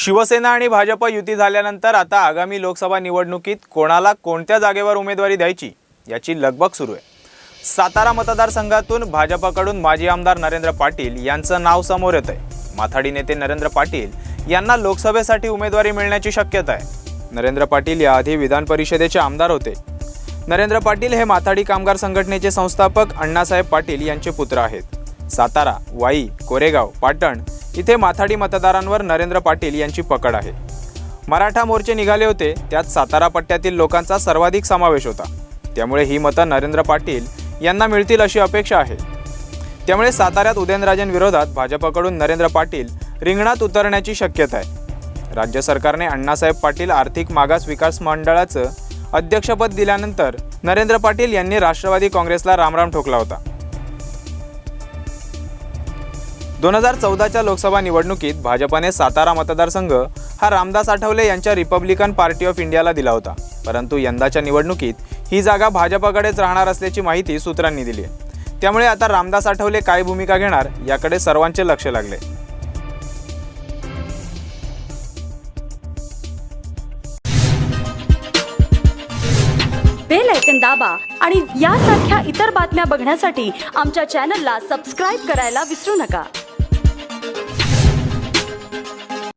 शिवसेना आणि भाजप युती झाल्यानंतर आता आगामी लोकसभा निवडणुकीत कोणाला कोणत्या जागेवर उमेदवारी द्यायची याची लगबग सुरू आहे. सातारा मतदारसंघातून भाजपकडून माजी आमदार नरेंद्र पाटील यांचं नाव समोर येत आहे माथाडी नेते नरेंद्र पाटील यांना लोकसभेसाठी उमेदवारी मिळण्याची शक्यता आहे. नरेंद्र पाटील याआधी विधान परिषदेचे आमदार होते. नरेंद्र पाटील हे माथाडी कामगार संघटनेचे संस्थापक अण्णासाहेब पाटील यांचे पुत्र आहेत. सातारा वाई कोरेगाव पाटण इथे माथाडी मतदारांवर नरेंद्र पाटील यांची पकड आहे. मराठा मोर्चे निघाले होते त्यात सातारा पट्ट्यातील लोकांचा सर्वाधिक समावेश होता. त्यामुळे ही मतं नरेंद्र पाटील यांना मिळतील अशी अपेक्षा आहे. त्यामुळे साताऱ्यात उदयनराजेंविरोधात भाजपकडून नरेंद्र पाटील रिंगणात उतरण्याची शक्यता आहे. राज्य सरकारने अण्णासाहेब पाटील आर्थिक मागास विकास मंडळाचं अध्यक्षपद दिल्यानंतर नरेंद्र पाटील यांनी राष्ट्रवादी काँग्रेसला रामराम ठोकला होता. दोन हजार चौदाच्या लोकसभा निवडणुकीत भाजपाने सातारा मतदारसंघ हा रामदास आठवले यांच्या रिपब्लिकन पार्टी ऑफ इंडियाला दिला होता. परंतु यंदाच्या निवडणुकीत ही जागा भाजपाकडेच राहणार असल्याची माहिती सूत्रांनी दिली आहे. त्यामुळे आता रामदास आठवले काय भूमिका घेणार याकडे सर्वांचे लक्ष लागले. बेल ऐकन दाबा आणि यासारख्या इतर बातम्या बघण्यासाठी आमच्या चॅनलला सबस्क्राईब करायला विसरू नका.